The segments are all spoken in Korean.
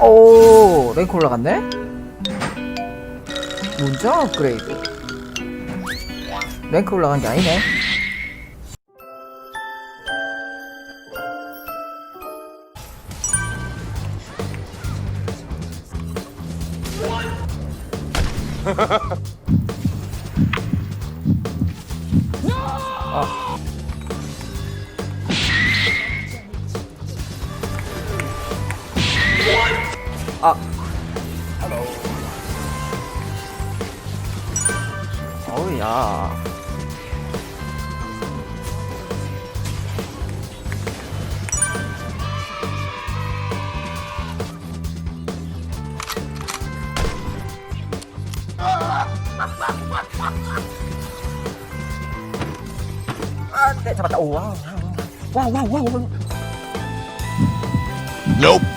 오 랭크 올라갔네? 문자 업그레이드 랭크 올라간 게 아니네 아. 어우 야. 아 네 잡았다. 오 와우 와우 와우 와우 와우. Nope.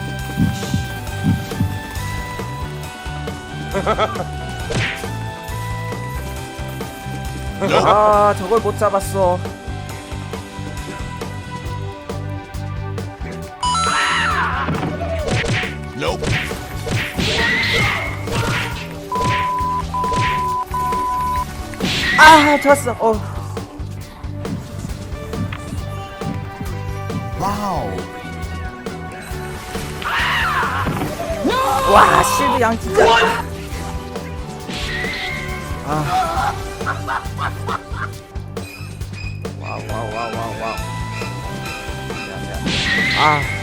아 저걸 못 잡았어. 아 좋았어. 어. Wow. 와 실드 양 진짜 아. 와우 와우 와우 와우 와우. 미안, 미안. 아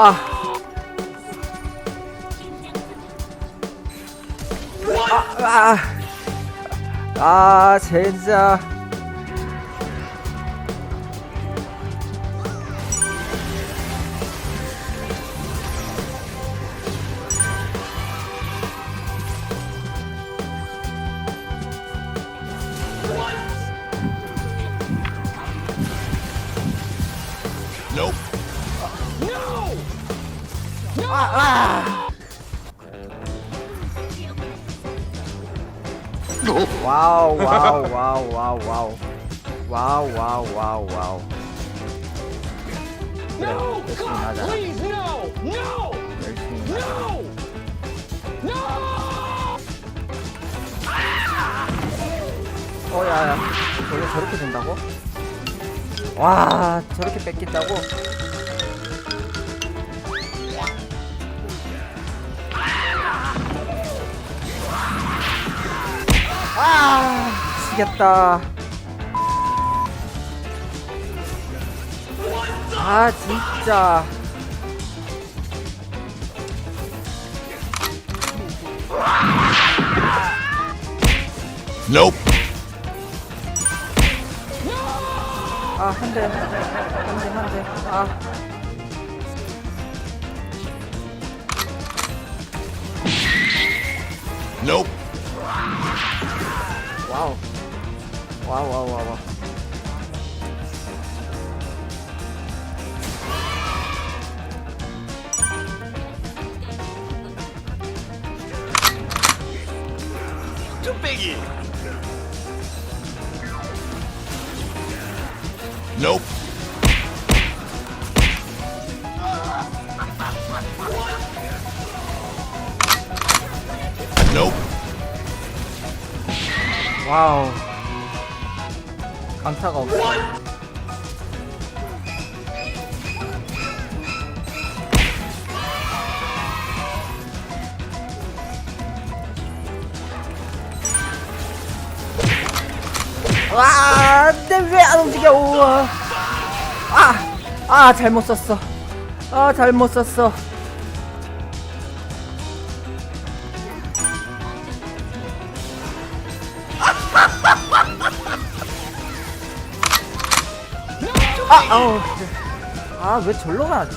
아. 아, 아, 아, 진짜. 아, 아. 와우, 와우, 와우, 와우, 와우. 와우, 와우, 와우, 와우. No! 열심히 God, 하자. please, no! No! 열심히. 하자. No! No! 어, 야, 야. 원래 저렇게 된다고? 와, 저렇게 뺏긴다고? 아, 미치겠다. 아, 진짜. Nope. 아, 한 대. 한 대, 한 대. 아. 와우. 와우, 와우, 와우, 와우. 뚝배기. Nope. Nope. 와우. 강타가 없어. 와, 근데 왜안 움직여? 우와. 아, 아, 잘못 썼어. 아, 잘못 썼어. 아, 아, 아우. 아, 왜 절로 나왔지?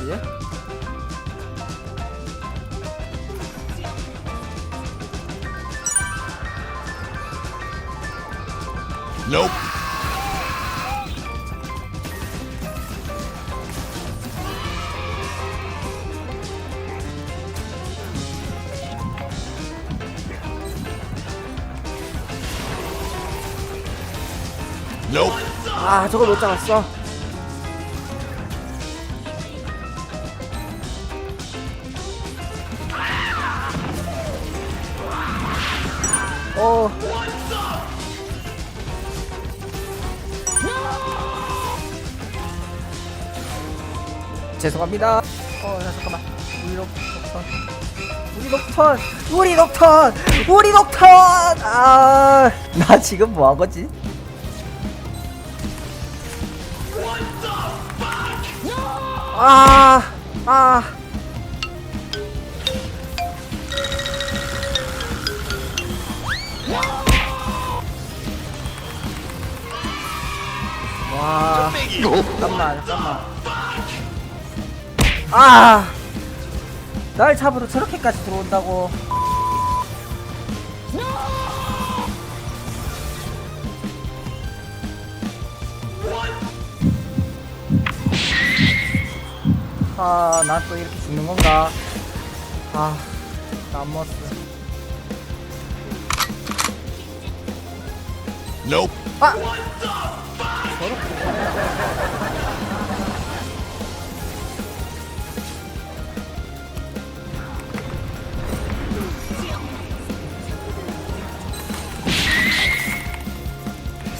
Nope. 아, 저걸 못 잡았어. 죄송합니다 어 야, 잠깐만 우리 녹- 녹턴 우리 녹턴 우리 녹턴 우리 녹턴 아 나 지금 뭐 한 거지? 아, 아. 와. 잠깐만, 잠깐만. 아, 날 잡으러 저렇게까지 들어온다고. 아, 난 또 이렇게 죽는 건가? 아, 나머스. Nope. 아!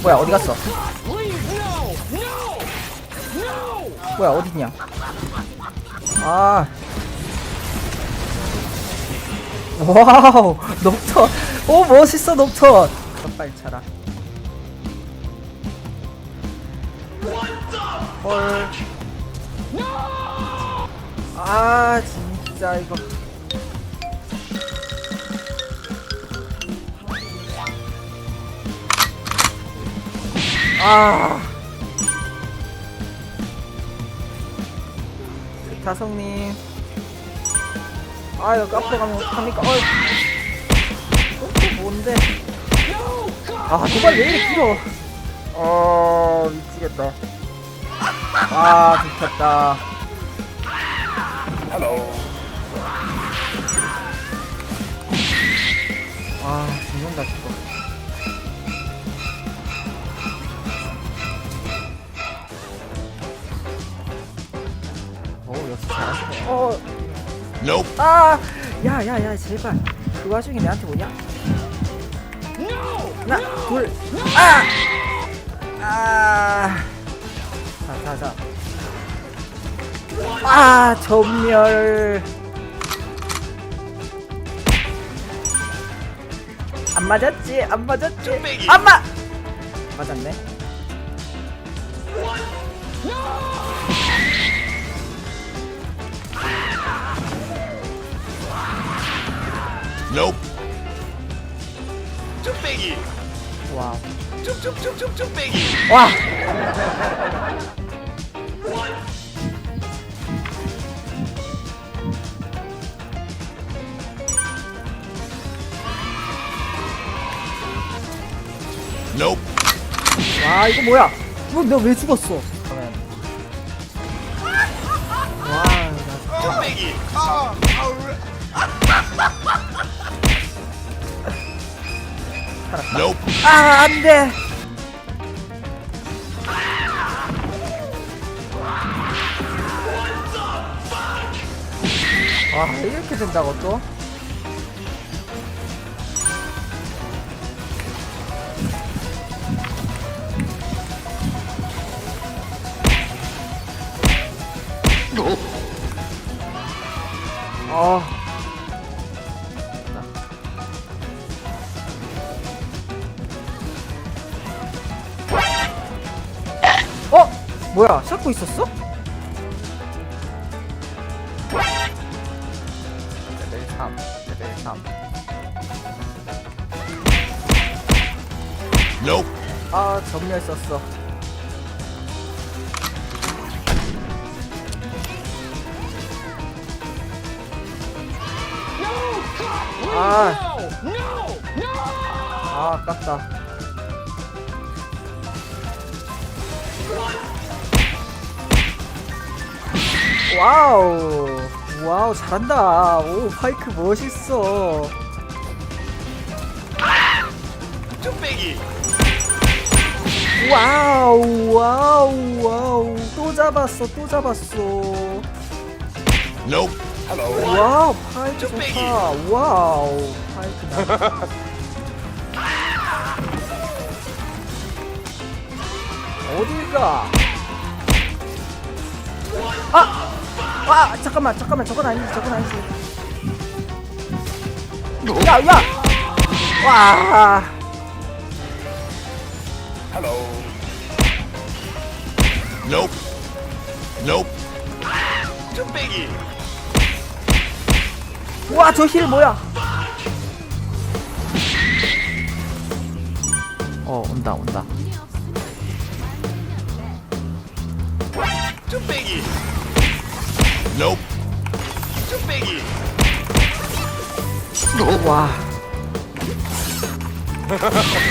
뭐야 어디 갔어? 뭐야 어딨냐? 아 와우 녹턴 오 멋있어 녹턴 빨리 차라 헐. 아 진짜 이거 아. 다성님. 아 여기 앞으로 가면 어떡합니까 어이. 어, 또 뭔데! 아 도발 왜 이렇게 길어? 어 미치겠다. 아 좋겠다. 아 죽는다 죽어 잘하시네 어 Nope. 아! 야, 야, 야, 제발. 그 와중에 내한테 뭐냐? 하나, 둘, 아! 아! 자, 자, 자. 아, 전멸. 안 맞았지? 안 맞았지? 안 맞! 맞았네. Nope. 뚝배기. 와우. 쭉쭉쭉쭉 뚝배기. 와! Nope. 와, 이거 뭐야? 이거 내가 왜 죽었어? 와, 나 뚝배기. 아. 아, 안 돼. 와, 이렇게 된다고 또? 어. 3, 레벨 3. Nope. 아, 전멸 썼어. Ah. No! 아, 아깝다. 와우 와우 잘한다 오 파이크 멋있어 뚝배기 와우 와우 와우 또 잡았어 또 잡았어 Nope. 와우 파이크 뚝배기. 좋다 와우 파이크 나 어딜 가? 아! 아 잠깐만 잠깐만 저건 아니지 저건 아니지 야 야! 와 Nope. Nope. 뚝배기 와, 저 힐 뭐야? 어, 온다, 온다. 뚝배기 Nope. 뚝배기 와.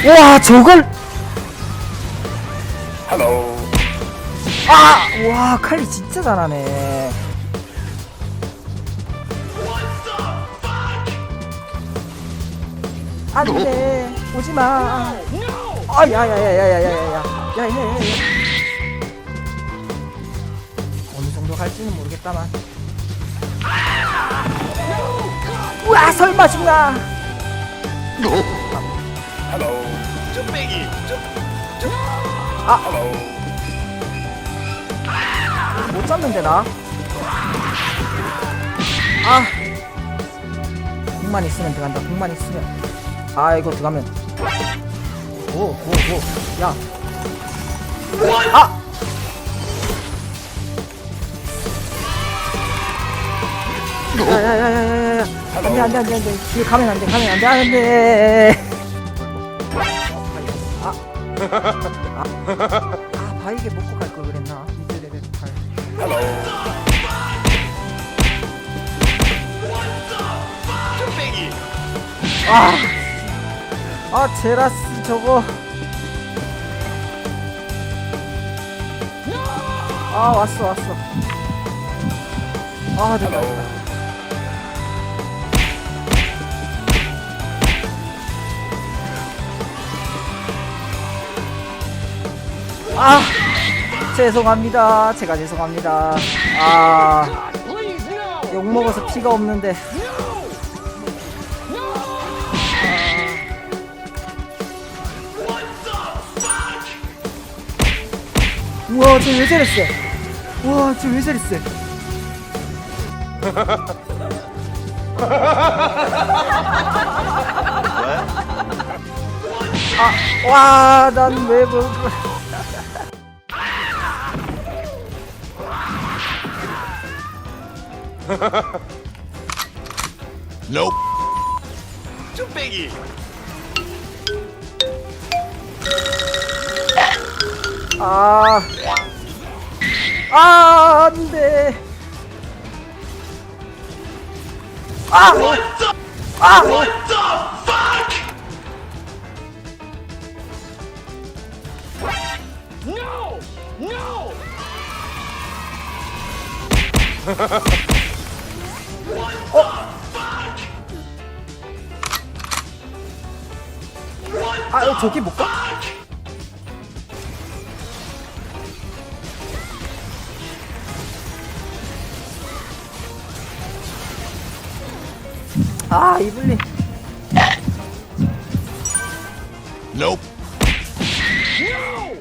와, 저걸. 아! 와, 칼리 진짜 잘하네. 안 돼. 오지 마. No! 아, 야, 야, 야, 야, 야, 야, 야, 야, 야, 야, 갈지는 모르겠다만. 우와, 설마 죽나? 뚝배기 뚝못 잡는데 나. 아. 공만 있으면 들어간다. 공만 있으면. 아, 이거 들어가면. 오, 오, 오. 야. 아. 야야야야야야야. 안돼 안돼 안돼 안돼. 뒤에 가면 안돼 가면 안돼 안돼. 아. 아. 아 바이게 먹고 갈 걸 그랬나? 이제 레벨 8. 뚝배기 아, 아 제라스 저거. 아 왔어 왔어. 아 됐다 됐다. 아 죄송합니다. 제가 죄송합니다. 아. God, please, no! 욕 먹어서 피가 없는데! No! 우와 쟤왜 저래 세 우와 쟤왜 저래 세 아, 와, 난 왜, 뭐, nope. 쭈빼기. 아. 아, 안 돼. 아! What the, 아! What the fuck? No! No! 아, 어, 저기 못 가? 아, 이블린. Nope. No!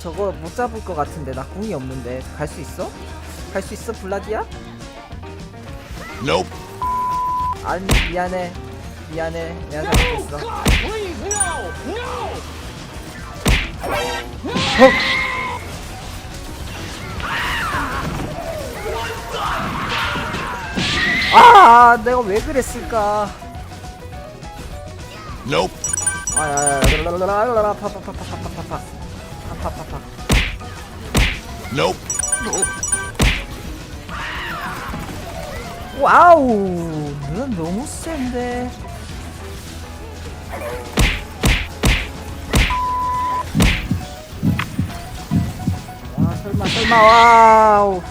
저거 못 잡을 것 같은데 나 궁이 없는데 갈 수 있어? 갈 수 있어 블라디야? Nope. 아니 미안해 미안해 내가 No! 잘못했어! 어? 아 내가 왜 그랬을까 Nope. 아야야야 파파파파파파파 파파파파 Nope. 와우 넌 너무 센데. 와 설마 설마 와우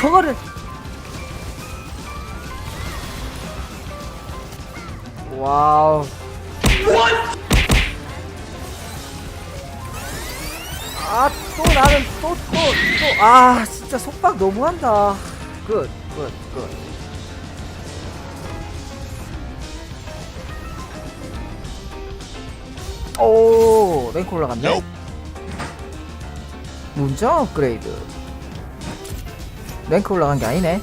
저거를. 와우. 아 또 나는 또 또 또. 아 진짜 속박 너무한다. 굿굿굿 오 랭크 올라갔네. 문자 업그레이드 랭크 올라간 게 아니네